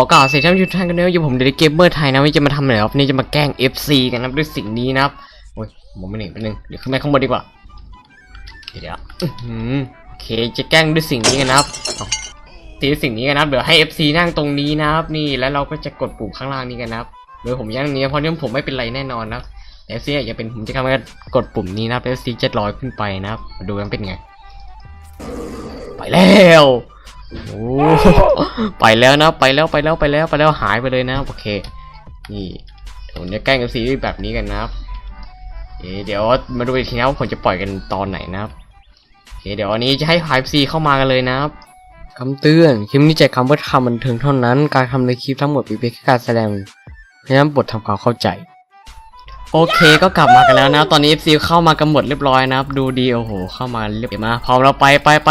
ขอกล่าวเสียท่านผู้ชมทุกท่านกันด้วยว่าอยู่ผมเดลิเกเมอร์ไทยนะวันนี้จะมาทำอะไรครับนี่จะมาแกล้ง FC กันนะด้วยสิ่งนี้นะครับโอ้ยผมไม่หนีไปบนึงเดี๋ยวขึ้นไปข้างบนดีกว่าเดี๋ยวโอเคจะแกล้งด้วยสิ่งนี้กันนะครับตีสิ่งนี้กันนะครับเดี๋ยวให้ FC นั่งตรงนี้นะครับนี่แล้วเราก็จะกดปุ่มข้างล่างนี้กันนะครับโดยผมย่างนี้เพราะนี่ผมไม่เป็นไรแน่นอนนะครับแต่ FC อยาเป็นผมจะทำให้กดปุ่มนี้นะครับแล้ว FC จะลอยขึ้นไปนะครับดูกันเป็นไง ไปแล้ว โอ้ไปแล้วนะไปแล้วไปแล้วไปแล้วไปแล้วหายไปเลยนะโอเค นี่ผมจะแกล้งกับซีรีส์แบบนี้กันนะครับเอ๊ะเดี๋ยวมาดูอีกทีนะว่าผมจะปล่อยกันตอนไหนนะครับโอเคเดี๋ยววันนี้จะให้พายซีเข้ามากันเลยนะครับคำเตือนคลิปนี้จะคำว่าทำบันเทิงเท่านั้น การทำในคลิปทั้งหมดเป็นเพียงแค่การแสดงเพราะฉะนั้นบททำความเข้าใจ โอเคก็กลับมากันแล้วนะ ตอนนี้ FC เข้ามากันหมดเรียบร้อยนะครับ ดูดีโอ้โห เข้ามาเรียบมาพร้อมเราไปไปไป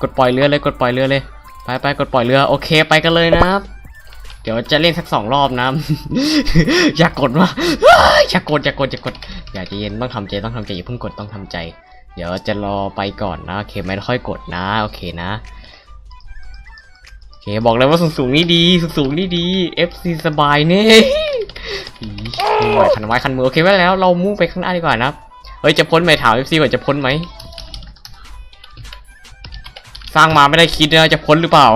กดปล่อยเรือเลยกดปล่อยเรือเลย ไปไปกดปล่อยเรือโอเคไปกันเลยนะครับ เดี๋ยวจะเล่นสักสองรอบนะ อย่ากกดมาอย่ากดอย่ากดอย่ากด อย่าใจเย็นต้องทำใจต้องทำใจอย่าเพิ่งกดต้องทำใจ เดี๋ยวจะรอไปก่อนนะโอเคไม่ค่อยกดนะ โอเคนะโอเคบอกเลยว่าสูงสูงนี่ดีสูงสูงนี่ดี FC สบายเนี่ยคันไม้คันมือโอเคไว้แล้วเรามุ่งไปข้างหน้าดีกว่านะเฮ้ยจะพ้นไหมถาม FC ก่อนจะพ้นไหม สร้างมาไม่ได้คิดนะจะพ้นหรือเปล่า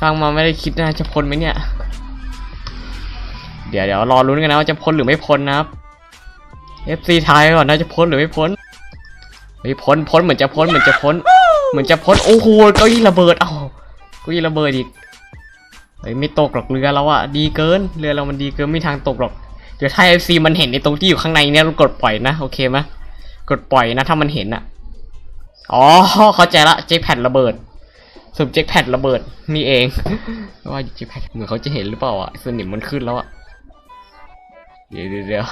สร้างมาไม่ได้คิดนะจะพ้นไหมเนี่ย เดี๋ยวเดี๋ยวรอลุ้นกันนะว่าจะพ้นหรือไม่พ้นนะครับ FC ทายก่อนนะจะพ้นหรือไม่พ้นเฮ้ยพ้นพ้นเหมือนจะพ้นเหมือนจะพ้น เหมือนจะพ้นโอ้โหเก้าอี้ระเบิดเอ้าเก้าอี้ระเบิดอีกเฮ้ยไม่ตกหรอกเรือเราอะดีเกินเรือเรามันดีเกินไม่ทางตกหรอกเดี๋ยวถ้า FC มันเห็นในตรงที่อยู่ข้างในเนี่ยเรากดปล่อยนะโอเคไหมกดปล่อยนะถ้ามันเห็นอะ อ๋อเข้าใจละเจ็คแพดระเบิดสรุปเจ็คแพดระเบิดนี่เองว่าเจ็คแพดเหมือนเขาจะเห็นหรือเปล่าอะสนิมมันขึ้นแล้วอะเดี๋ยวเดี๋ยว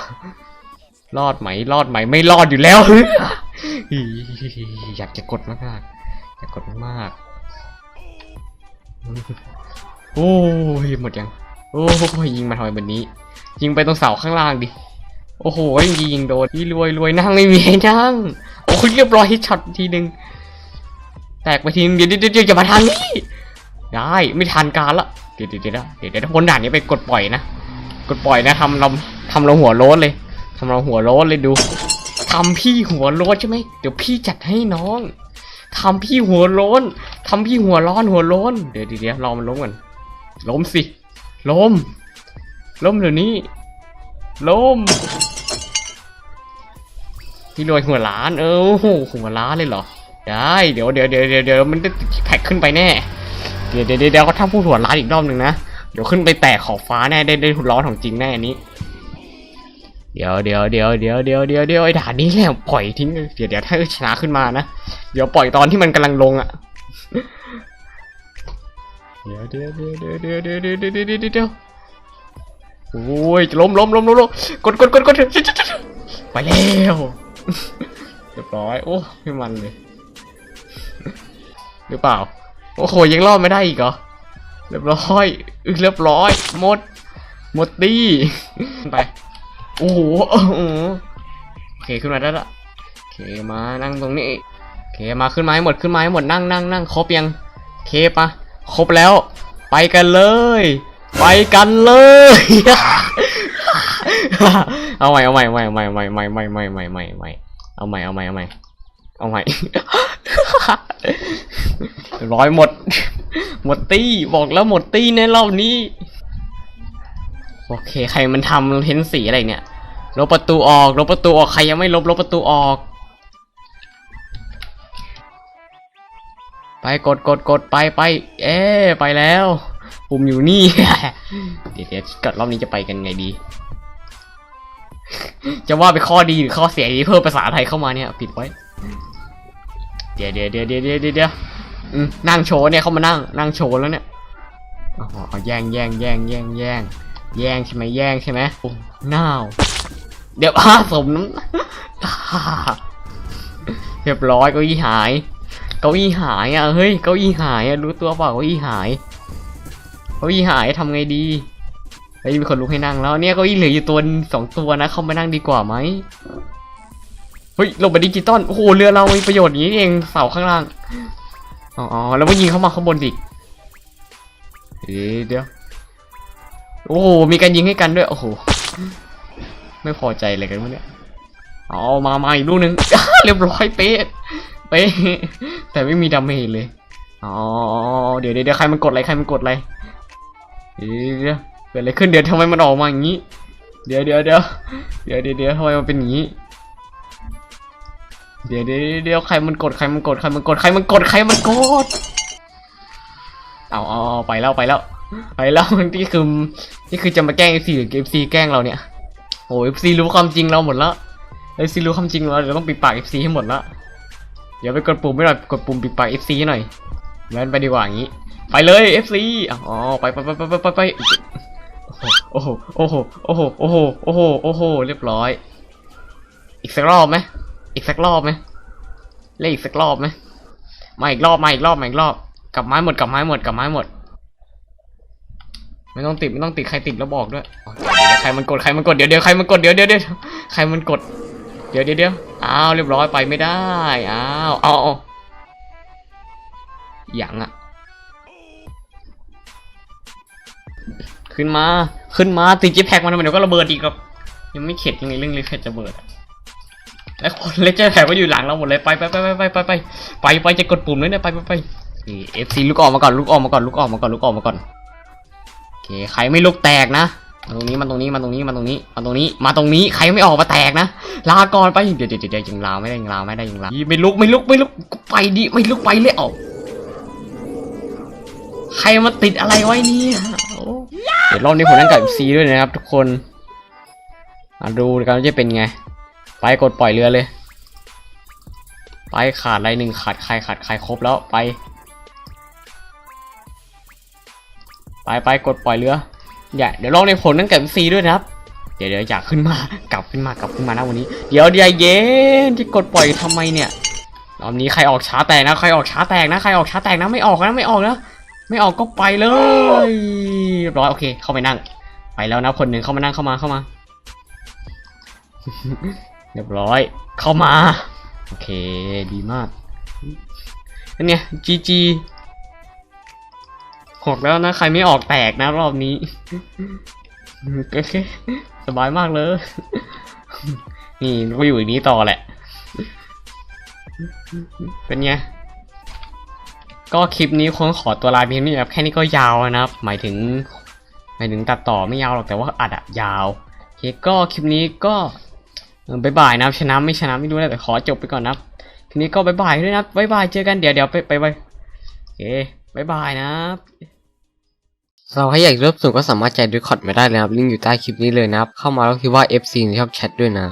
รอดไหมรอดไหมไม่รอดอยู่แล้วอยากจะกดมากๆอยากกดมากๆโอ้ยหมดยังโอ้ยยิงมาทำไมแบบนี้ ยิงไปตรงเสาข้างล่างดิโอ้โหยิงยิงโดนพี่รวยรวยนั่งไม่มีนั่ง โอ้ยเรียบร้อยช็อตทีหนึ่งแตกไปทีนึงเดี๋ยวเดี๋ยวเดี๋ยวอย่ามาทางนี้ได้ไม่ทันการละเดี๋ยวเดี๋ยวเดี๋ยวเดี๋ยววพ้นด่านนี้ไปกดปล่อยนะกดปล่อยนะทำเราทำเราหัวโล้นเลยทำเราหัวโล้นเลยดูทำพี่หัวโล้นใช่ไหมเดี๋ยวพี่จัดให้น้องทำพี่หัวโล้นทำพี่หัวร้อนหัวโล้นเดี๋ยวเดี๋ยวเดี๋ยวรอมันล้มก่อนล้มสิล้มล้มเดี๋ยวนี้ล้ม พี่รวยหัวล้านเออหัวล้านเลยเหรอได้เดี๋ยวเดี๋ยวเดี๋ยวเดี๋ยวมันจะแท็กขึ้นไปแน่เดี๋ยวเดี๋ยวเดี๋ยวเดี๋ยวเขาทำพูดหัวล้านอีกรอบหนึ่งนะเดี๋ยวขึ้นไปแตะขอบฟ้าแน่ได้ได้หุ่นล้อของจริงแน่อันนี้ เดี๋ยวเดี๋ยวเดี๋ยวเดี๋ยวเดี๋ยวเดี๋ยวเดี๋ยวไอ้ด่านนี้แหละปล่อยทิ้งเดี๋ยวเดี๋ยวถ้าชนะขึ้นมานะเดี๋ยวปล่อยตอนที่มันกำลังลงอะเดี๋ยวเดี๋ยวเดี๋ยวเดี๋ยวเดี๋ยวเดี๋ยวเดี๋ยวเดี๋ยวเดี๋ยวเดี๋ยวเดี๋ยวโอ้ยล้มล้มล้มล้มล้มกดกดกดกดไปแล้ว เรียบร้อย โอ้ไม่มันเลย หรือเปล่า โอ้โหยังรอดไม่ได้อีกเหรอ เรียบร้อยอึเรียบร้อย หมด หมดตีไป โอ้โหโอเคขึ้นมาได้ละโอเคมานั่งตรงนี้โอเคมาขึ้นมาให้หมดขึ้นมาให้หมดนั่งนั่งนั่งครบยังโอเคปะครบแล้ว ไปกันเลย ไปกันเลย เอาใหม่เอาใหม่ใหม่ใหม่ใหม่ใหม่ใหม่ใหม่ใหม่ใหม่ใหม่เอาใหม่เอาใหม่เอาใหม่เอาใหม่ร้อยหมด หมดตี้บอกแล้วหมดตี้ในรอบนี้ โอเค ใครมันทำเพ้นสีอะไรเนี่ยลบประตูออกลบประตูออกใครยังไม่ลบลบประตูออก ไปกดกดกดไปไป เอ๊ไปแล้วปุ่มอยู่นี่ เดี๋ยวเดี๋ยวกัดรอบนี้จะไปกันไงดี จะว่าไปนข้อดีหรือข้อเสียดีเพิ่มภาษาไทยเข้ามาเนี่ยปิดไว้ เดี๋ยวเดี๋ยวเดี๋ยวเดี๋ยวเดี๋ยวเดี๋ยวนั่งโชว์เนี่ยเขามานั่งนั่งโชว์แล้วเนี่ยอ๋อแย่งแย่งแย่งแย่งแย่งแย่งใช่ไหมแย่งใช่ไหมโอ้น่าวเดี๋ยวอาสมน้ำเรียบร้อยเก้าอี้หายเก้าอี้หายอะเฮ้ยเก้าอี้หายอะรู้ตัวเปล่าเก้าอี้หายเก้าอี้หายทำไงดี เฮ้ยมีคนลุกให้นั่งแล้วเนี่ยเก้าอี้เหลืออยู่ตัวสองตัวนะเข้ามานั่งดีกว่าไหมเฮ้ยลงไปดิจิตอลโอ้โหเรือเรามีประโยชน์อย่างนี้เองเสาข้างล่างอ๋อแล้วมายิงเข้ามาข้างบนดิเดี๋ยวเดี๋ยวโอ้โหมีการยิงให้กันด้วยโอ้โหไม่พอใจอะไรกันวะเนี่ยเอามามาอีกลูกนึงเรียบร้อยเป๊ะเป๊ะแต่ไม่มีดาเมจเลยอ๋อเดี๋ยวเดี๋ยวเดี๋ยวใครมันกดอะไรใครมันกดอะไรเดี๋ยว เกิดอะไรขึ้นเดี๋ยวทำไมมันออกมาอย่างนี้ เดี๋ยวเดี๋ยวเดี๋ยวเดี๋ยวเดี๋ยวทำไมมันเป็นอย่างนี้ เดี๋ยวเดี๋ยวเดี๋ยวใครมันกดใครมันกดใครมันกดใครมันกดใครมันกดเอาเอาเอไปแล้วไปแล้วไปแล้วนี่คือนี่คือจะมาแกล้งเอฟซีหรือเอฟซีแกล้งเราเนี่ยโอ้เอฟซีรู้ความจริงเราหมดแล้วเอฟซีรู้ความจริงเราเดี๋ยวต้องปิดปากเอฟซีให้หมดละเดี๋ยวไปกดปุ่มไม่หน่อยกดปุ่มปิดปากเอฟซีหน่อยงั้นไปดีกว่าอย่างนี้ ไปเลยเอฟซีอ๋อไปไปไปไปไปไป โอ้โห โอ้โห โอ้โห โอ้โห โอ้โห โอ้โห เรียบร้อย อีกสักรอบไหมอีกสักรอบไหมเล่นอีกสักรอบไหมมาอีกรอบ มาอีกรอบ มาอีกรอบ กลับไม้หมด กลับไม้หมด กลับไม้หมด ไม่ต้องติด ไม่ต้องติด ใครติดแล้วบอกด้วยเดี๋ยวใครมันกด ใครมันกด เดี๋ยวเดี๋ยวใครมันกด เดี๋ยวเดี๋ยวเดี๋ยวใครมันกด เดี๋ยวเดี๋ยวเดี๋ยวอ้าว เรียบร้อย ไปไม่ได้ อ้าวเอาเอาอย่างอะ ขึ้นมา ขึ้นมาติดจิแพ็กมันทำไมเดี๋ยวก็ระเบิดอีกครับยังไม่เข็ดยังไงเรื่องเล็กเข็ดจะเบิดแล้วคนเล็กจะแพ็กก็อยู่หลังเราหมดเลยไปไปไปไปไปไปไปไปไปจะกดปุ่มเลยเนี่ยไปไปไปนี่เอฟซีลุกออกมาก่อนลุกออกมาก่อนลุกออกมาก่อนลุกออกมาก่อนโอเคใครไม่ลุกแตกนะมาตรงนี้มาตรงนี้มาตรงนี้มาตรงนี้มาตรงนี้มาตรงนี้ใครไม่ออกมาแตกนะลาก่อนไปเดี๋ยวเดี๋ยวเดี๋ยวยังลาไม่ได้ยังลาไม่ได้ยังลาไม่ลุกไม่ลุกไม่ลุกไปดิไม่ลุกไปเลยออกใครมาติดอะไรไว้เนี่ย เดี๋ยวรอบนี้ผมนั่งกับซีด้วยนะครับ ทุกคนมาดูกันว่าจะเป็นไง ไปกดปล่อยเรือเลย ไปขาดอะไรหนึ่งขาดใครขาดใครครบแล้วไป ไปไปกดปล่อยเรืออย่าเดี๋ยวลองในผลนั่งกับซีด้วยนะครับ เดี๋ยวเดี๋ยวอยากขึ้นมากลับขึ้นมากลับขึ้นมานะวันนี้ เดี๋ยวเดี๋ยวเย็นที่กดปล่อยทำไมเนี่ยรอบนี้ใครออกช้าแตกนะใครออกช้าแตกนะใครออกช้าแตกนะไม่ออกนะไม่ออกนะ ไม่ออกก็ไปเลยร้อยโอเค เข้าไปนั่ง ไปแล้วนะคนหนึ่งเข้ามานั่งเข้ามาเข้ามา เรียบร้อย เข้ามา โอเค ดีมากนั่นเนี่ยจีจีหกแล้วนะ ใครไม่ออกแตกนะรอบนี้โอเคสบายมากเลย นี่ก็อยู่อย่างนี้ต่อแหละ เป็นไง ก็คลิปนี้คงขอตัวลาเพียงนี้ครับแค่นี้ก็ยาวนะครับ หมายถึง หมายถึงตัดต่อไม่ยาวหรอกแต่ว่าอัดอะยาวโอเคก็คลิปนี้ก็บายบายนะครับชนะไม่ชนะไม่รู้นะแต่ขอจบไปก่อนนะครับทีนี้ก็บายบายด้วยนะบายบายเจอกันเดี๋ยวเดี๋ยวไปไปไปโอเคบายบายนะเราให้อยากร่วมสนุกก็สามารถแจด้วยคอร์ดมาได้เลยนะครับลิงก์อยู่ใต้คลิปนี้เลยนะครับเข้ามาแล้วคิดว่า FC ชองแชทด้วยนะ